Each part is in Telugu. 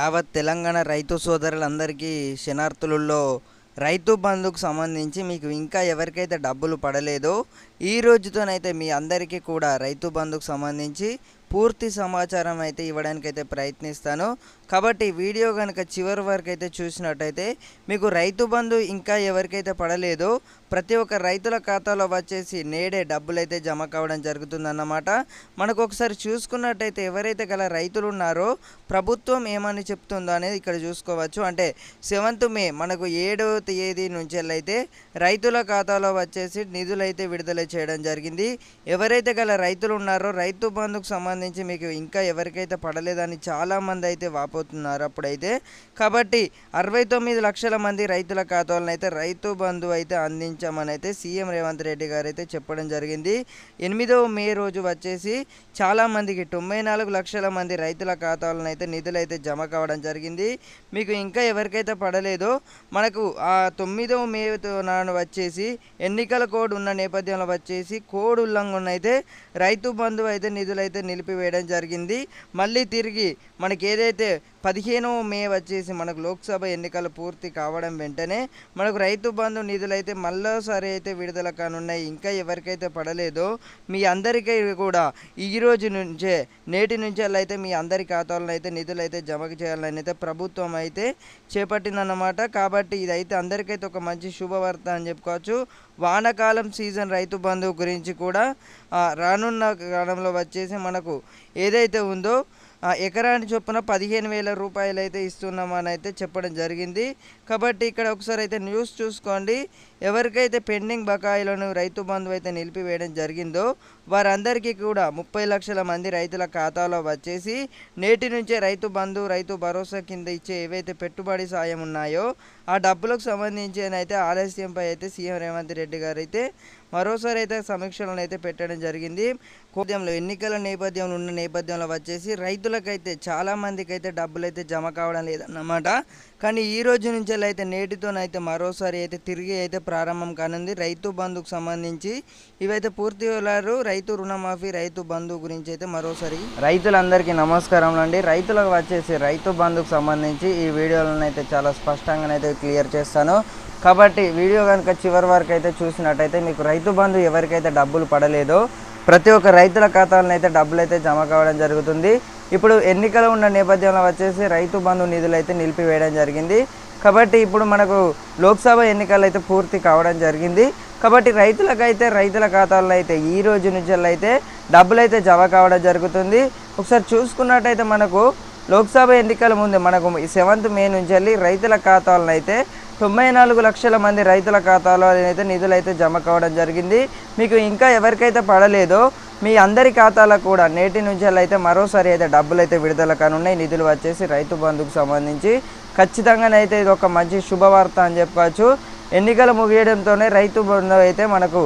యావత్ తెలంగాణ రైతు సోదరులందరికీ శనార్థులలో రైతు బంధుకు సంబంధించి మీకు ఇంకా ఎవరికైతే డబ్బులు పడలేదో ఈ రోజుతోనైతే మీ అందరికీ కూడా రైతు బంధుకు సంబంధించి పూర్తి సమాచారం అయితే ఇవ్వడానికైతే ప్రయత్నిస్తాను. కాబట్టి వీడియో కనుక చివరి వరకు అయితే చూసినట్టయితే మీకు రైతు బంధు ఇంకా ఎవరికైతే పడలేదో ప్రతి ఒక్క రైతుల ఖాతాలో వచ్చేసి నేడే డబ్బులు అయితే జమ కావడం జరుగుతుందన్నమాట. మనకు ఒకసారి చూసుకున్నట్టయితే ఎవరైతే గల రైతులు ఉన్నారో ప్రభుత్వం ఏమని చెప్తుందో అనేది ఇక్కడ చూసుకోవచ్చు. అంటే సెవెంత్ మే మనకు ఏడవ తేదీ నుంచి అయితే రైతుల ఖాతాలో వచ్చేసి నిధులైతే విడుదల చేయడం జరిగింది. ఎవరైతే గల రైతులు ఉన్నారో రైతు బంధుకు సంబంధించి మీకు ఇంకా ఎవరికైతే పడలేదని చాలామంది అయితే వాపోతున్నారు అప్పుడైతే. కాబట్టి అరవై తొమ్మిది లక్షల మంది రైతుల ఖాతాలను అయితే రైతు బంధు అయితే అందించామని అయితే సీఎం రేవంత్ రెడ్డి గారు అయితే చెప్పడం జరిగింది. ఎనిమిదవ మే రోజు వచ్చేసి చాలామందికి తొంభై నాలుగు లక్షల మంది రైతుల ఖాతాలను అయితే నిధులు అయితే జమ కావడం జరిగింది. మీకు ఇంకా ఎవరికైతే పడలేదో మనకు ఆ తొమ్మిదవ మే నాడు వచ్చేసి ఎన్నికల కోడ్ ఉన్న నేపథ్యంలో వచ్చేసి కోడ్ ఉల్లంఘన అయితే రైతు బంధువు అయితే నిధులు అయితే నిలిపివేయడం జరిగింది. మళ్ళీ తిరిగి మనకి ఏదైతే పదిహేనవ మే వచ్చేసి మనకు లోక్సభ ఎన్నికలు పూర్తి కావడం వెంటనే మనకు రైతు బంధు నిధులైతే మళ్ళోసారి అయితే విడుదల కానున్నాయి. ఇంకా ఎవరికైతే పడలేదో మీ అందరికీ కూడా ఈ రోజు నుంచే నేటి నుంచే అయితే మీ అందరి ఖాతాలను అయితే నిధులు అయితే జమ చేయాలని అయితే ప్రభుత్వం అయితే చేపట్టిందన్నమాట. కాబట్టి ఇదైతే అందరికైతే ఒక మంచి శుభవార్త అని చెప్పుకోవచ్చు. వానకాలం సీజన్ రైతు బంధువు గురించి కూడా రానున్న కాలంలో వచ్చేసి మనకు ఏదైతే ఉందో ఎకరాని చొప్పున పదిహేను వేల రూపాయలు అయితే ఇస్తున్నామని అయితే చెప్పడం జరిగింది. కాబట్టి ఇక్కడ ఒకసారి అయితే న్యూస్ చూసుకోండి. ఎవరికైతే పెండింగ్ బకాయిలను రైతు బంధు అయితే నిలిపివేయడం జరిగిందో వారందరికీ కూడా ముప్పై లక్షల మంది రైతుల ఖాతాలో వచ్చేసి నేటి నుంచే రైతు బంధు రైతు భరోసా కింద ఇచ్చే ఏవైతే పెట్టుబడి సాయం ఉన్నాయో ఆ డబ్బులకు సంబంధించి అయితే ఆలస్యంపై అయితే సీఎం రేవంత్ రెడ్డి గారు అయితే మరోసారి అయితే సమీక్షలను అయితే పెట్టడం జరిగింది. కోద్యంలో ఎన్నికల నేపథ్యంలో ఉన్న నేపథ్యంలో వచ్చేసి రైతులకైతే చాలామందికి అయితే డబ్బులు అయితే జమ కావడం లేదన్నమాట. కానీ ఈ రోజు నుంచి అయితే నేటితోనైతే మరోసారి అయితే తిరిగి అయితే ప్రారంభం కానుంది. రైతు బంధుకు సంబంధించి ఇవైతే పూర్తి వెళ్ళారు రైతు రుణమాఫీ రైతు బంధు గురించి అయితే మరోసారి రైతులందరికీ నమస్కారం అండి రైతులకు వచ్చేసి రైతు బంధుకు సంబంధించి ఈ వీడియోలను అయితే చాలా స్పష్టంగా అయితే క్లియర్ చేస్తాను. కాబట్టి వీడియో కనుక చివరి వరకు అయితే చూసినట్టయితే మీకు రైతు బంధు ఎవరికైతే డబ్బులు పడలేదో ప్రతి ఒక్క రైతుల ఖాతాలను అయితే డబ్బులు అయితే జమ కావడం జరుగుతుంది. ఇప్పుడు ఎన్నికలు ఉన్న నేపథ్యంలో వచ్చేసి రైతు బంధు నిధులు అయితే నిలిపివేయడం జరిగింది. కాబట్టి ఇప్పుడు మనకు లోక్సభ ఎన్నికలు అయితే పూర్తి కావడం జరిగింది. కాబట్టి రైతులకైతే రైతుల ఖాతాల్లో అయితే ఈ రోజు నుంచి అయితే డబ్బులు అయితే జమ కావడం జరుగుతుంది. ఒకసారి చూసుకున్నట్టయితే మనకు లోక్సభ ఎన్నికల ముందు మనకు సెవెంత్ మే నుంచి వెళ్ళి రైతుల ఖాతాలను అయితే తొంభై నాలుగు లక్షల మంది రైతుల ఖాతాలో అయితే నిధులు అయితే జమ కావడం జరిగింది. మీకు ఇంకా ఎవరికైతే పడలేదో మీ అందరి ఖాతాలకు కూడా నేటి నుంచి అయితే మరోసారి అయితే డబ్బులు అయితే విడుదల కానున్నాయి. నిధులు వచ్చేసి రైతు బంధుకు సంబంధించి ఖచ్చితంగానైతే ఇది ఒక మంచి శుభవార్త అని చెప్పుకోవచ్చు ఎన్నికలు ముగియడంతోనే రైతు బంధు అయితే మనకు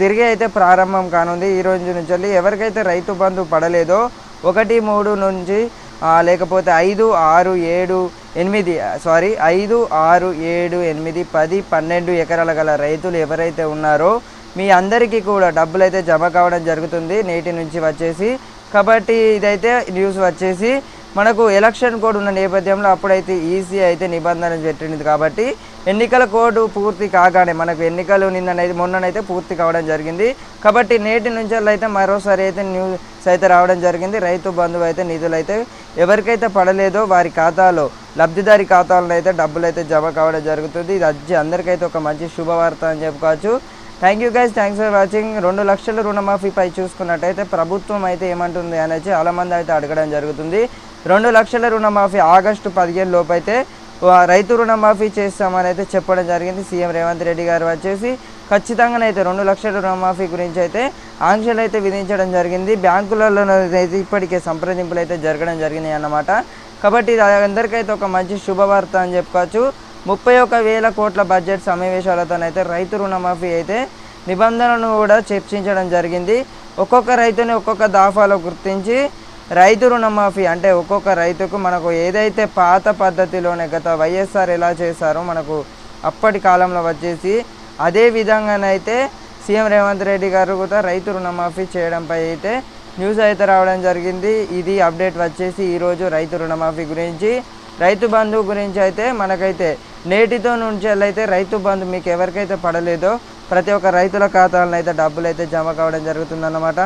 తిరిగి అయితే ప్రారంభం కానుంది. ఈ రోజు నుంచి వెళ్ళి ఎవరికైతే రైతు బంధు పడలేదో ఒకటి మూడు నుంచి లేకపోతే ఐదు ఆరు ఏడు ఎనిమిది సారీ ఐదు ఆరు ఏడు ఎనిమిది పది పన్నెండు ఎకరాల గల రైతులు ఎవరైతే ఉన్నారో మీ అందరికీ కూడా డబ్బులు అయితే జమ కావడం జరుగుతుంది నేటి నుంచి వచ్చేసి. కాబట్టి ఇదైతే న్యూస్ వచ్చేసి మనకు ఎలక్షన్ కోడ్ ఉన్న నేపథ్యంలో అప్పుడైతే ఈసీ అయితే నిబంధనలు పెట్టింది కాబట్టి ఎన్నికల కోడ్ పూర్తి కాగానే మనకు ఎన్నికలు నిన్ననైతే మొన్ననైతే పూర్తి కావడం జరిగింది. కాబట్టి నేటి నుంచి అయితే మరోసారి అయితే న్యూస్ అయితే రావడం జరిగింది. రైతు బంధువు అయితే నిధులు అయితే ఎవరికైతే పడలేదో వారి ఖాతాలో లబ్ధిదారి ఖాతాలను అయితే డబ్బులు అయితే జమ కావడం జరుగుతుంది. ఇది అజ్జి అందరికైతే ఒక మంచి శుభవార్త అని చెప్పుకోవచ్చు. Thank you guys. Thanks for watching. రెండు లక్షల రుణమాఫీపై చూసుకున్నట్టయితే ప్రభుత్వం అయితే ఏమంటుంది అనేది చాలామంది అయితే అడగడం జరుగుతుంది. రెండు లక్షల రుణమాఫీ ఆగస్టు పదిహేను లోపు అయితే రైతు రుణమాఫీ చేస్తామని అయితే చెప్పడం జరిగింది. సీఎం రేవంత్ రెడ్డి గారు వచ్చేసి ఖచ్చితంగానైతే రెండు లక్షల రుణమాఫీ గురించి అయితే ఆంక్షలు అయితే విధించడం జరిగింది. బ్యాంకులలో అయితే ఇప్పటికే సంప్రదింపులు అయితే జరగడం జరిగినాయి అన్నమాట. కాబట్టి ఇది అందరికైతే ఒక మంచి శుభవార్త అని చెప్పుకోవచ్చు. ముప్పై ఒక వేల కోట్ల బడ్జెట్ సమావేశాలతోనైతే రైతు రుణమాఫీ అయితే నిబంధనలను కూడా చర్చించడం జరిగింది. ఒక్కొక్క రైతుని ఒక్కొక్క దాఫాలో గుర్తించి రైతు రుణమాఫీ అంటే ఒక్కొక్క రైతుకు మనకు ఏదైతే పాత పద్ధతిలోనే గత వైఎస్ఆర్ ఎలా చేశారో మనకు అప్పటి కాలంలో వచ్చేసి అదే విధంగానైతే సీఎం రేవంత్ రెడ్డి గారు కూడా రైతు రుణమాఫీ చేయడంపై అయితే న్యూస్ అయితే రావడం జరిగింది. ఇది అప్డేట్ వచ్చేసి ఈరోజు రైతు రుణమాఫీ గురించి. రైతు బంధు గురించి అయితే మనకైతే నేటితో నుంచి అయితే రైతు బంధు మీకు ఎవరికైతే పడలేదో ప్రతి ఒక్క రైతుల ఖాతాలను అయితే డబ్బులు అయితే జమ కావడం జరుగుతుందన్నమాట.